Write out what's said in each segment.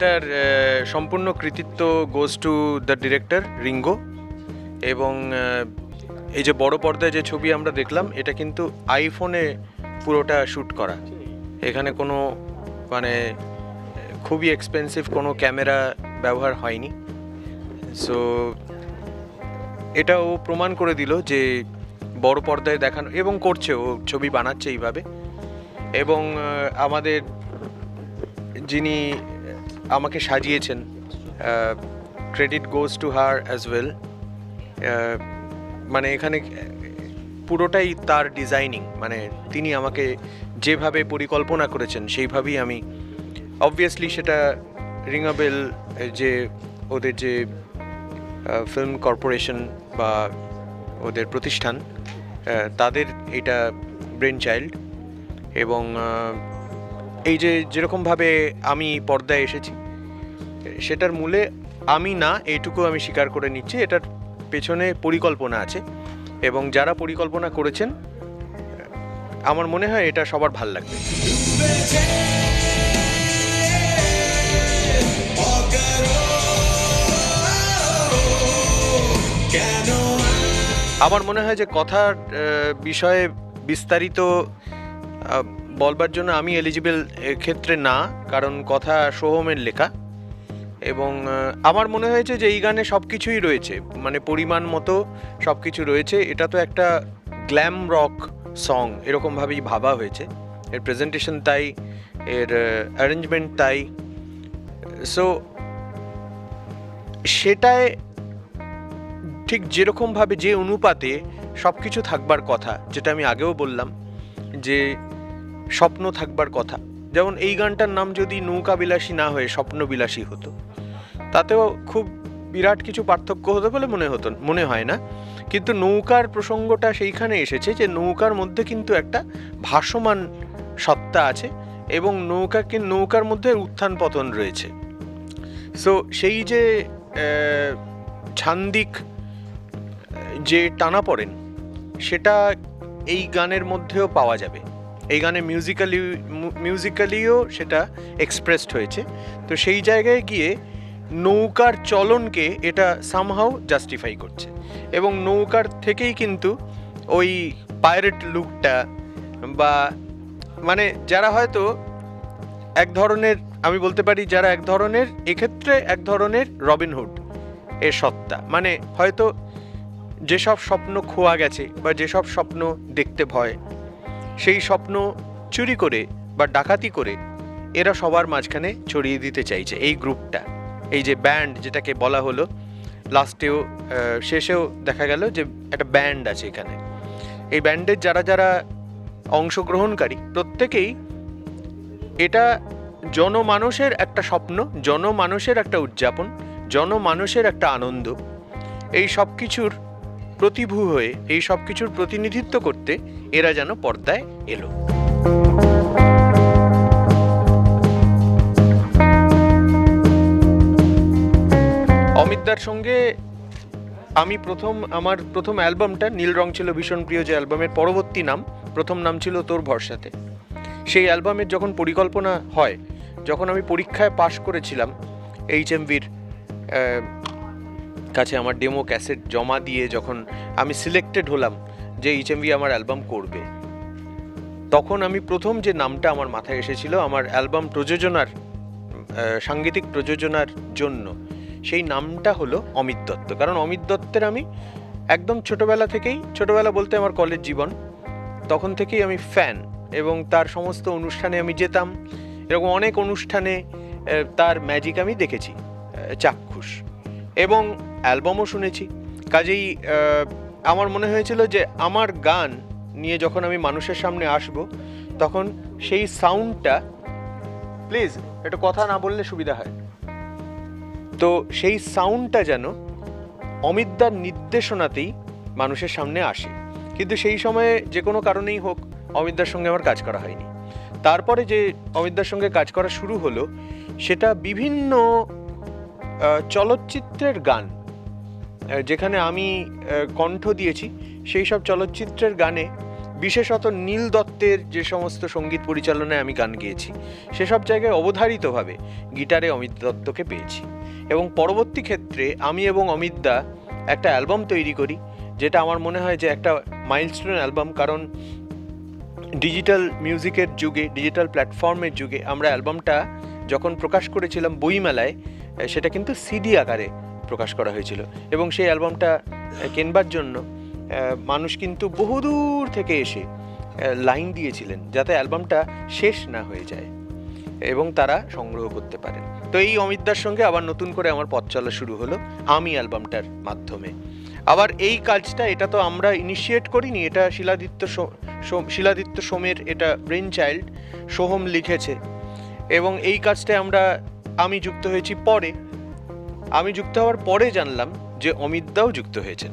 এটার সম্পূর্ণ কৃতিত্ব goes to the director Ringo এবং এই যে বড় পর্দায় যে ছবি আমরা দেখলাম, এটা কিন্তু আইফোনে পুরোটা শ্যুট করা। এখানে কোনো মানে খুবই এক্সপেন্সিভ কোনো ক্যামেরা ব্যবহার হয়নি। সো এটা ও প্রমাণ করে দিল যে বড় পর্দায় দেখানো, এবং করছে, ও ছবি বানাচ্ছে এইভাবে। এবং আমাদের যিনি আমাকে সাজিয়েছেন credit goes to her as well মানে এখানে পুরোটাই তার ডিজাইনিং মানে তিনি আমাকে যেভাবে পরিকল্পনা করেছেন, সেইভাবেই আমি অবভিয়াসলি সেটা রিঙাবেল যে ওদের যে ফিল্ম কর্পোরেশন বা ওদের প্রতিষ্ঠান তাদের এটা ব্রেন চাইল্ড এবং এই যে যেরকমভাবে আমি পর্দায় এসেছি, সেটার মূলে আমি না, এইটুকু আমি স্বীকার করে নিচ্ছি, এটার পেছনে পরিকল্পনা আছে। এবং যারা পরিকল্পনা করেছেন, আমার মনে হয় এটা সবার ভালো লাগবে। আমার মনে হয় যে কথার বিষয়ে বিস্তারিত বলবার জন্য আমি এলিজিবল ক্ষেত্রে না, কারণ কথা সোহমের লেখা। এবং আমার মনে হয়েছে যে এই গানে সব কিছুই রয়েছে। মানে পরিমাণ মতো সব কিছু রয়েছে। এটা তো একটা গ্ল্যাম রক সং এরকমভাবেই ভাবা হয়েছে। এর প্রেজেন্টেশন তাই, এর অ্যারেঞ্জমেন্ট তাই। সো সেটায় ঠিক যেরকমভাবে যে অনুপাতে সব কিছু থাকবার কথা, যেটা আমি আগেও বললাম, যে স্বপ্ন থাকবার কথা। যেমন এই গানটার নাম যদি নৌকা বিলাসী না হয়ে স্বপ্ন বিলাসী হতো। তাতেও খুব বিরাট কিছু পার্থক্য হতো বলে মনে হতো, মনে হয় না। কিন্তু নৌকার প্রসঙ্গটা সেইখানে এসেছে যে নৌকার মধ্যে কিন্তু একটা ভাসমান সত্তা আছে এবং নৌকাকে, নৌকার মধ্যে উত্থান পতন রয়েছে। সো সেই যে ছান্দিক, যে টানা পড়েন, সেটা এই গানের মধ্যেও পাওয়া যাবে। এই গানে মিউজিক্যালি মিউজিক্যালিও সেটা এক্সপ্রেসড হয়েছে। তো সেই জায়গায় গিয়ে নৌকার চলনকে এটা সামহাও জাস্টিফাই করছে। এবং নৌকার থেকেই কিন্তু ওই পাইরেট লুকটা বা মানে যারা হয়তো এক ধরনের, আমি বলতে পারি যারা এক ধরনের, এক্ষেত্রে এক ধরনের রবিনহুড এর সত্তা। মানে হয়তো যেসব স্বপ্ন খোয়া গেছে বা যেসব স্বপ্ন দেখতে ভয় সেই স্বপ্ন চুরি করে বা ডাকাতি করে এরা সবার মাঝখানে ছড়িয়ে দিতে চাইছে এই গ্রুপটা। এই যে ব্যান্ড যেটাকে বলা হলো, লাস্টেও শেষেও দেখা গেল যে একটা ব্যান্ড আছে এখানে। এই ব্যান্ডের যারা যারা অংশগ্রহণকারী, প্রত্যেকেই এটা জনমানুষের একটা স্বপ্ন, জনমানুষের একটা উদযাপন, জনমানুষের একটা আনন্দ। এই সব কিছুর প্রতিভূ হয়ে, এই সব কিছুর প্রতিনিধিত্ব করতে এরা যেন পর্দায় এলো। অমিতদার সঙ্গে আমি প্রথম, আমার প্রথম অ্যালবামটা নীল রং ছিল ভীষণ প্রিয় যে অ্যালবামের পরবর্তী নাম, প্রথম নাম ছিল তোর ভরসাতে। সেই অ্যালবামের যখন পরিকল্পনা হয়, যখন আমি পরীক্ষায় পাশ করেছিলাম এইচ এমভির কাছে আমার ডেমো ক্যাসেট জমা দিয়ে যখন আমি সিলেক্টেড হলাম যে এইচএমভি আমার অ্যালবাম করবে। তখন আমি প্রথম যে নামটা আমার মাথায় এসেছিল, আমার অ্যালবাম প্রযোজনার সাংগীতিক প্রযোজনার জন্য, সেই নামটা হলো অমিত দত্ত। কারণ অমিত দত্তের আমি একদম ছোটবেলা থেকেই, ছোটবেলা বলতে আমার কলেজ জীবন, তখন থেকেই আমি ফ্যান এবং তার সমস্ত অনুষ্ঠানে আমি যেতাম, এরকম অনেক অনুষ্ঠানে তার ম্যাজিক আমি দেখেছি চাক্ষুষ। এবং অ্যালবামও শুনেছি। কাজেই আমার মনে হয়েছিল যে আমার গান নিয়ে যখন আমি মানুষের সামনে আসব, তখন সেই সাউন্ডটা প্লিজ একটু কথা না বললে সুবিধা হয়। তো সেই সাউন্ডটা যেন অমিতদার নির্দেশনাতেই মানুষের সামনে আসে। কিন্তু সেই সময়ে যে কোনো কারণেই হোক অমিতদার সঙ্গে আমার কাজ করা হয়নি। তারপরে যে অমিতদার সঙ্গে কাজ করা শুরু হলো, সেটা বিভিন্ন চলচ্চিত্রের গান। যেখানে আমি কণ্ঠ দিয়েছি, সেই সব চলচ্চিত্রের গানে বিশেষত নীল দত্তের যে সমস্ত সংগীত পরিচালনায় আমি গান গেয়েছি, সেসব জায়গায় অবধারিতভাবে গিটারে অমিত দত্তকে পেয়েছি। এবং পরবর্তী ক্ষেত্রে আমি এবং অমিত দা একটা অ্যালবাম তৈরি করি, যেটা আমার মনে হয় যে একটা মাইলস্টোন অ্যালবাম, কারণ ডিজিটাল মিউজিকের যুগে, ডিজিটাল প্ল্যাটফর্মের যুগে আমরা অ্যালবামটা যখন প্রকাশ করেছিলাম বইমেলায় সেটা কিন্তু সিডি আকারে প্রকাশ করা হয়েছিল। এবং সেই অ্যালবামটা কেনবার জন্য মানুষ কিন্তু বহুদূর থেকে এসে লাইন দিয়েছিলেন যাতে অ্যালবামটা শেষ না হয়ে যায় এবং তারা সংগ্রহ করতে পারেন। তো এই অমিতদার সঙ্গে আবার নতুন করে আমার পথ চলা শুরু হলো আমি অ্যালবামটার মাধ্যমে। আবার এই কাজটা, এটা তো আমরা ইনিশিয়েট করিনি, এটা শিলাদিত্য শিলাদিত্য সোমের এটা ব্রেন চাইল্ড সোহম লিখেছে। এবং এই কাজটায় আমরা, আমি যুক্ত হয়েছি পরে। আমি যুক্ত হওয়ার পরে জানলাম যে অমিতদাও যুক্ত হয়েছেন।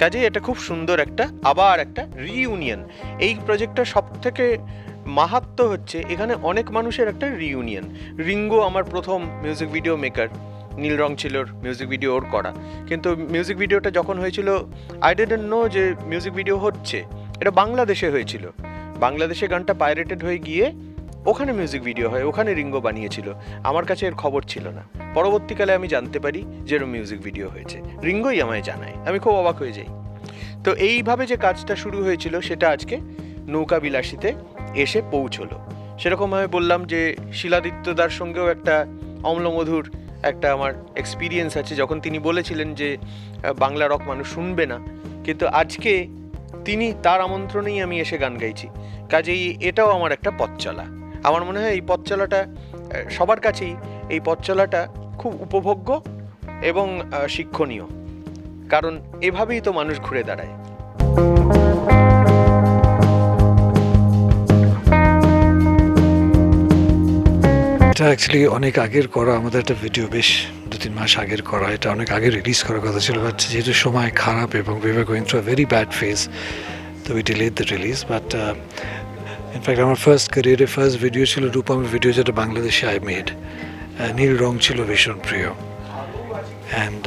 কাজেই এটা খুব সুন্দর একটা, আবার একটা রিইউনিয়ন এই প্রজেক্টটা সব থেকে মাহাত্ম হচ্ছে এখানে অনেক মানুষের একটা রিইউনিয়ন রিঙ্গো আমার প্রথম music video maker Neel Rong ছিল মিউজিক ভিডিও ওর করা। কিন্তু মিউজিক ভিডিওটা যখন হয়েছিল আই ডেন্ট নো যে মিউজিক ভিডিও হচ্ছে। এটা বাংলাদেশে হয়েছিল। বাংলাদেশে গানটা পাইরেটেড হয়ে গিয়ে ওখানে মিউজিক ভিডিও হয়, ওখানে রিঙ্গো বানিয়েছিল। আমার কাছে এর খবর ছিল না। পরবর্তীকালে আমি জানতে পারি যে এরম মিউজিক ভিডিও হয়েছে। রিঙ্গোই আমায় জানায়। আমি খুব অবাক হয়ে যাই। তো এইভাবে যে কাজটা শুরু হয়েছিল, সেটা আজকে নৌকা বিলাসীতে এসে পৌঁছলো। সেরকমভাবে বললাম যে শিলাদিত্যদার সঙ্গেও একটা অম্লমধুর একটা আমার এক্সপিরিয়েন্স আছে। যখন তিনি বলেছিলেন যে বাংলা রক মানুষ শুনবে না, কিন্তু আজকে তিনি তার আমন্ত্রণেই আমি এসে গান গাইছি। কাজেই এটাও আমার একটা পথ চলা আমার মনে হয় এই পথ চলাটা সবার কাছেই এই পথ চলাটা খুব উপভোগ্য এবং শিক্ষণীয়। কারণ এভাবেই তো মানুষ ঘুরে দাঁড়ায়। এটা অ্যাকচুয়ালি অনেক আগের করা আমাদের একটা ভিডিও বেশ দু তিন মাস আগের করা। এটা অনেক আগে রিলিজ করার কথা ছিল বাট যেহেতু সময় খারাপ এবং we were going through very bad phase তো we delayed the release but in fact আমার ফার্স্ট ক্যারিয়ারে ফার্স্ট ভিডিও ছিল রূপমের ভিডিও যেটা বাংলাদেশে আই মেড নীল রং ছিল ভীষণ প্রিয়. অ্যান্ড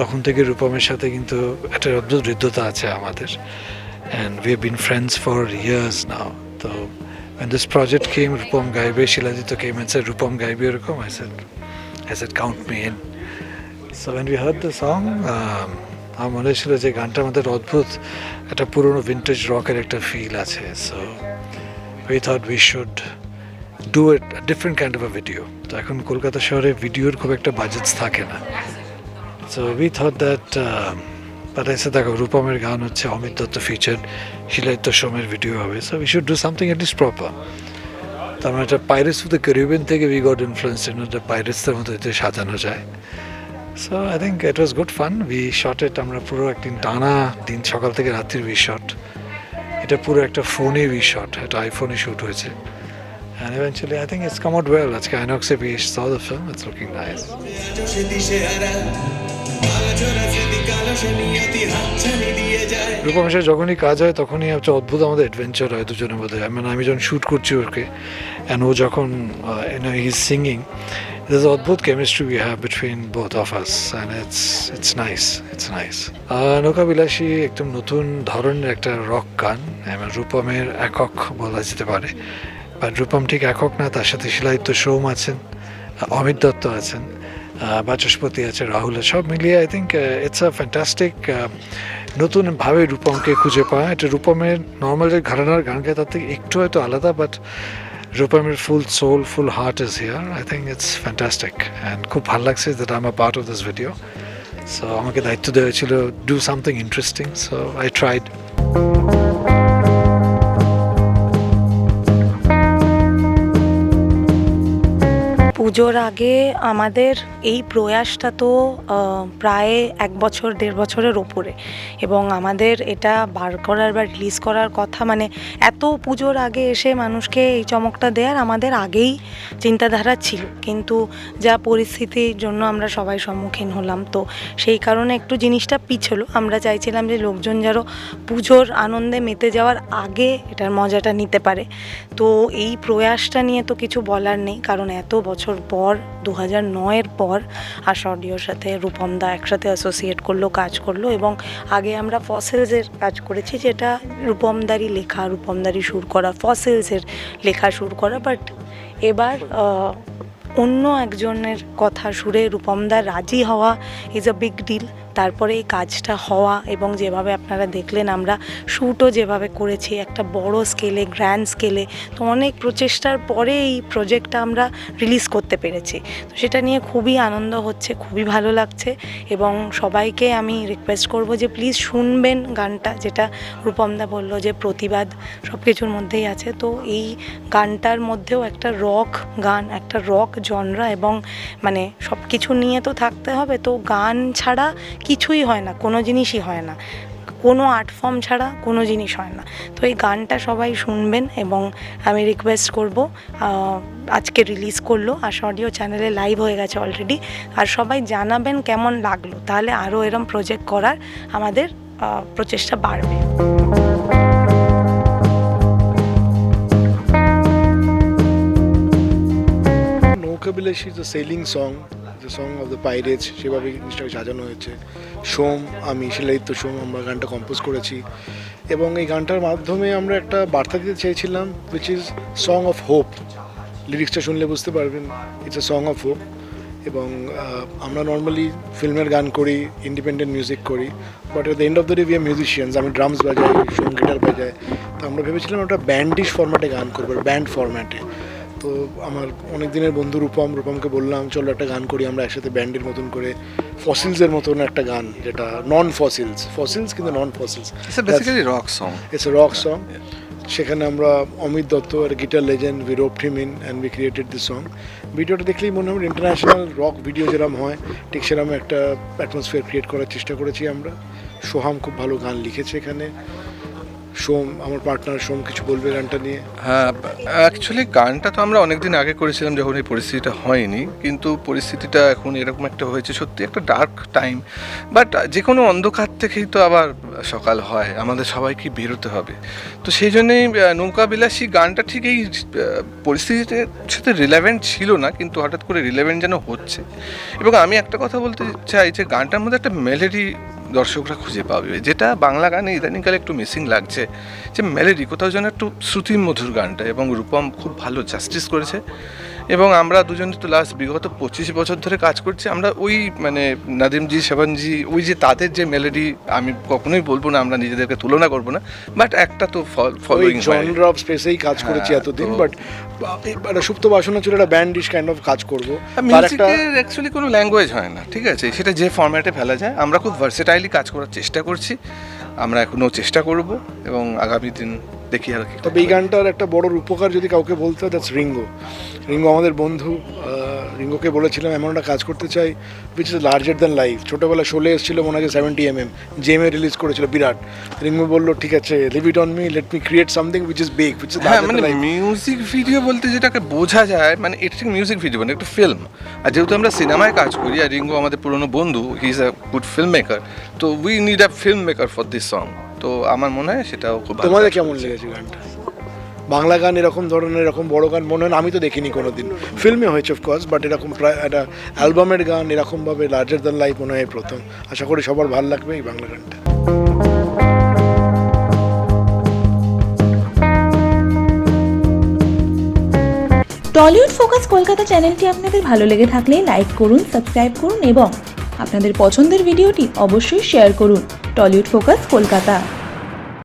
তখন থেকে রূপমের সাথে কিন্তু একটা অদ্ভুত হৃদ্যতা আছে আমাদের. And we been friends for years now তো when this project came Rupam গাইবে Shilajit came and said Rupam গাইবে এরকম? I said I said count me in. So when we heard the song um, আমার মনে ছিল যে গানটা আমাদের অদ্ভুত, একটা পুরনো ভিন্টেজ রকের একটা ফিল আছে। So we thought we should do a different kind of uh video তো এখন কলকাতা শহরে ভিডিওর খুব একটা বাজেটস থাকে না। সো উই থট দ্যাট এসে দেখো, রূপমের গান হচ্ছে অমিত দত্ত ফিচার শিলাইত্য সোমের ভিডিও হবে। So we should do something at least proper তার মানে একটা পাইরেটস অফ দ্য ক্যারিবিয়ান থেকে we got influence in the পাইরেটসের মতো এতে সাজানো যায়। So I think it was good fun we shot it আমরা পুরো একদিন টানা দিন সকাল থেকে রাত্রির উই শট এটা পুরো একটা ফোনে উই শট এটা আইফোনে শ্যুট হয়েছে And eventually, I think it's come out well. আজকে আইনক্সে we saw the film. It's looking nice. সাথে যখনই কাজ হয় তখনই হচ্ছে অদ্ভুত আমাদের অ্যাডভেঞ্চার হয় দুজনের মধ্যে মানে আমি যখন শ্যুট করছি ওকে অ্যান্ড ও যখন ইজ সিঙ্গিং There's অদ্ভুত chemistry we have between both of us and it's it's nice it's nice নৌকা বিলাসী একদম নতুন ধরনের একটা রক গান রূপমের একক বলা যেতে পারে বাট রূপম ঠিক একক না তার সাথে শিলাদিত্য সোম আছেন অমিত দত্ত আছেন বাচস্পতি আছে রাহুল সব মিলিয়ে I think it's a fantastic নতুনভাবে রূপমকে খুঁজে পাওয়া এটা রূপমের নর্মাল যে ঘরানার গান গায় তার থেকে একটু হয়তো আলাদা but রূপমের full soul full heart is here I think it's fantastic and খুব ভালো লাগছে that I am a part of this video so আমাকে দায়িত্ব দেওয়া হয়েছিল do something interesting so I tried পুজোর আগে আমাদের এই প্রয়াসটা তো প্রায় এক বছর, দেড় বছরের ওপরে। এবং আমাদের এটা বার করার বা রিলিজ করার কথা মানে এত পুজোর আগে এসে মানুষকে এই চমকটা দেওয়ার আমাদের আগেই চিন্তাধারা ছিল। কিন্তু যা পরিস্থিতির জন্য আমরা সবাই সম্মুখীন হলাম, তো সেই কারণে একটু জিনিসটা পিছলো। আমরা চাইছিলাম যে লোকজন যেন পুজোর আনন্দে মেতে যাওয়ার আগে এটার মজাটা নিতে পারে। তো এই প্রয়াসটা নিয়ে তো কিছু বলার নেই, কারণ এত বছর বছর পর দু হাজার নয়ের পর আশা অডিওর সাথে রূপম দা একসাথে অ্যাসোসিয়েট করল, কাজ করল এবং আগে আমরা ফসেলসের কাজ করেছি যেটা রূপমদারি লেখা রূপমদারি সুর করা ফসেলসের লেখা সুর করা বাট এবার অন্য একজনের কথা সুরে রূপমদা রাজি হওয়া ইজ আ বিগ ডিল তারপরে এই কাজটা হওয়া এবং যেভাবে আপনারা দেখলেন আমরা শ্যুটও যেভাবে করেছি, একটা বড় স্কেলে গ্র্যান্ড স্কেলে তো অনেক প্রচেষ্টার পরে এই প্রজেক্টটা আমরা রিলিজ করতে পেরেছি। তো সেটা নিয়ে খুবই আনন্দ হচ্ছে, খুবই ভালো লাগছে এবং সবাইকে আমি রিকোয়েস্ট করব যে প্লিজ শুনবেন গানটা, যেটা রূপমদা বলল যে প্রতিবাদ সব কিছুর মধ্যেই আছে। তো এই গানটার মধ্যেও একটা রক গান, একটা রক জনরা এবং মানে সব কিছু নিয়ে তো থাকতে হবে, তো গান ছাড়া কিছুই হয় না, কোনো জিনিসই হয় না। কোনো আর্ট ফর্ম ছাড়া কোনো জিনিস হয় না। তো এই গানটা সবাই শুনবেন এবং আমি রিকোয়েস্ট করব আজকে রিলিজ করল, আর অডিও চ্যানেলে লাইভ হয়ে গেছে অলরেডি আর সবাই জানাবেন কেমন লাগল, তাহলে আরও এরম প্রজেক্ট করার আমাদের প্রচেষ্টা বাড়বে। নৌকাবিলাসী is the sailing song the song of the pirates সেভাবে জিনিসটাকে সাজানো হয়েছে। সোম, আমি শিলাদিত্য সোম, আমরা গানটা কম্পোজ করেছি। এবং এই গানটার মাধ্যমে আমরা একটা বার্তা দিতে চেয়েছিলাম which is song of hope লিরিক্সটা শুনলে বুঝতে পারবেন it's a song of hope এবং আমরা নর্মালি ফিল্মের গান করি ইন্ডিপেন্ডেন্ট মিউজিক করি but at the end of the day we are musicians আমি ড্রামস বাজাই সোম গিটার বাজাই। তো আমরা ভেবেছিলাম একটা ব্যান্ডিশ ফরম্যাটে গান করব ব্যান্ড ফরম্যাটে তো আমার অনেক দিনের বন্ধু রূপম রূপমকে বললাম চলো একটা গান করি আমরা একসাথে ব্যান্ডের মতন করে ফসিলসের মতন একটা গান যেটা নন ফসিলস ফসিলস কিন্তু non Fossils rock song. It's a rock song সেখানে আমরা অমিত দত্ত আর guitar legend we rope him in and we created this song ভিডিওটা দেখলেই মনে হয় ইন্টারন্যাশনাল রক ভিডিও যেরকম হয় ঠিক সেরকম একটা অ্যাটমসফিয়ার ক্রিয়েট করার চেষ্টা করেছি আমরা। সোহাম খুব ভালো গান লিখেছে এখানে। সোম আমার পার্টনার সোম কিছু বলবে গানটা নিয়ে? হ্যাঁ অ্যাকচুয়ালি গানটা তো আমরা অনেকদিন আগে করেছিলাম যখন এই পরিস্থিতিটা হয়নি। কিন্তু পরিস্থিতিটা এখন এরকম একটা হয়েছে সত্যি একটা ডার্ক টাইম বাট যে কোনো অন্ধকার থেকেই তো আবার সকাল হয় আমাদের সবাইকে বেরোতে হবে। তো সেই জন্যেই নৌকা বিলাসী গানটা ঠিক এই আহ, পরিস্থিতির সাথে রিলেভেন্ট ছিল না কিন্তু হঠাৎ করে রিলেভেন্ট যেন হচ্ছে। এবং আমি একটা কথা বলতে চাই যে গানটার মধ্যে একটা মেলেডি দর্শকরা খুঁজে পাবে। যেটা বাংলা গানে ইদানিংকালে একটু মিসিং লাগছে যে, মেলেডি কোথাও যেন একটু শ্রুতিমধুর গানটা এবং রূপম খুব ভালো জাস্টিস করেছে। এবং আমরা দুজন তো লাস্ট বিগত পঁচিশ বছর ধরে কাজ করছি আমরা ওই মানে নাদিমজি সেবানজি ওই যে তাদের যে মেলোডি আমি কখনোই বলব না আমরা নিজেদেরকে তুলনা করব না বাট একটা তো ফলোইং জনরা অফ স্পেসেই কাজ করেছি হ্যাঁ, এতদিন বাট একটা সুপ্ত বাসনা ছিল একটা ব্যান্ডিশ কাইন্ড অফ কাজ করব। মিউজিকের অ্যাকচুয়ালি কোনো ল্যাঙ্গুয়েজ হয় না ঠিক আছে? সেটা যে ফরম্যাটে ফেলা যায় আমরা খুব ভার্সেটাইলি কাজ করার চেষ্টা করছি। আমরা এখনও চেষ্টা করব এবং আগামী দিন দেখি আর কি তবে এই গানটার একটা বড় উপকার যদি কাউকে বলতে হয় দ্যাটস রিঙ্গো রিঙ্গো আমাদের বন্ধু। রিঙ্গোকে বলেছিলাম এমন একটা কাজ করতে চাই which is larger than life ছোটোবেলা শোলে এসেছিল মনে হয় সেভেন্টি এম এম জেমে রিলিজ করেছিল বিরাট। রিঙ্গো বলল ঠিক আছে leave it on me let me create something which is big which is মানে মিউজিক ভিডিও বলতে যেটাকে বোঝা যায় মানে এটা ঠিক মিউজিক ভিডিও মানে একটা ফিল্ম আর যেহেতু আমরা সিনেমায় কাজ করি আর রিঙ্গো আমাদের পুরনো বন্ধু he is a good film maker তো we need a film maker for this song তো আমার মনে হয় সেটাও খুব তোমাদের কেমন লেগেছে গানটা? বাংলা গান এরকম ধরনের, এরকম বড় গান মনে হয় আমি তো দেখিনি কোনো দিন ফিল্মে হয়েছে অফকোর্স বাট এরকম প্রায় একটা অ্যালবামের গান এরকমভাবে লার্জার দ্যান লাইফ মনে হয় প্রথম। আশা করি সবার ভালো লাগবে এই বাংলা গানটা। টলিউড ফোকাস কলকাতা চ্যানেলটি আপনাদের ভালো লেগে থাকলে লাইক করুন সাবস্ক্রাইব করুন এবং আপনাদের পছন্দের ভিডিওটি অবশ্যই শেয়ার করুন। টলিউড ফোকাস কলকাতা।